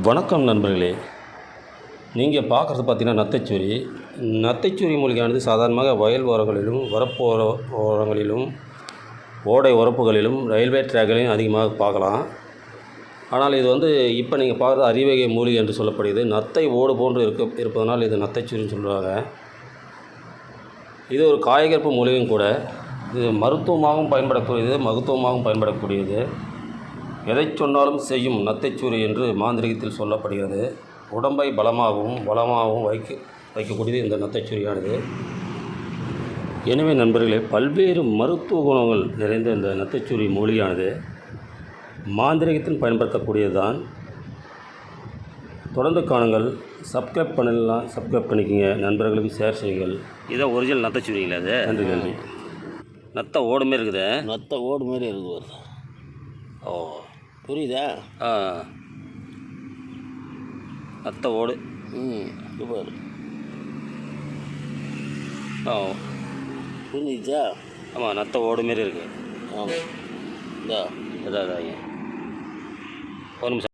வணக்கம் நண்பர்களே. நீங்கள் பார்க்குறது பார்த்தீங்கன்னா நத்தைச்சூரி நத்தைச்சுரி மூலிகையானது சாதாரணமாக வயல் ஓரங்களிலும் வரப்பு ஓர ஓரங்களிலும் ஓடை உரப்புகளிலும் ரயில்வே ட்ராக்களிலும் அதிகமாக பார்க்கலாம். ஆனால் இது வந்து இப்போ நீங்கள் பார்க்குறது அறிவகை மூலிகை என்று சொல்லப்படுகிறது. நத்தை ஓடு போன்று இருக்க இருப்பதனால் இது நத்தைச்சுரின்னு சொல்லுவாங்க இது ஒரு காயகற்பு மூலிகையும் கூட. இது மருத்துவமாகவும் பயன்படக்கூடியது மருத்துவமாகவும் பயன்படக்கூடியது. எதை சொன்னாலும் செய்யும் நத்தைச்சூரி என்று மாந்திரிகத்தில் சொல்லப்படுகிறது. உடம்பை பலமாகவும் பலமாகவும் வைக்க வைக்கக்கூடியது இந்த நத்தைச்சூரியானது எனவே நண்பர்களே பல்வேறு மருத்துவ குணங்கள் நிறைந்த இந்த நத்தைச்சூரி மூலிகையானது மாந்திரிகத்தில் பயன்படுத்தக்கூடியது தான் தொடர்ந்து காணுங்கள். சப்ஸ்கிரைப் பண்ணலாம் சப்ஸ்கிரைப் பண்ணிக்கோங்க. நண்பர்களுக்கு ஷேர் செய்யுங்கள். இதான் ஒரிஜினல் நத்தைச்சூரிங்களா அது நன்றி நன்றி. நத்தை ஓடுமே இருக்குது. நத்த ஓடு மாதிரி இருக்குது. ஓ. புரியுதா? ஆ. நத்தை ஓடு. ம் இது பாரு. ஆ. புரிஞ்சுச்சா? ஆமாம் நத்தை ஓடு மாரி இருக்குது ஆமாம் அதான் அதான் ஒரு நிமிஷம்.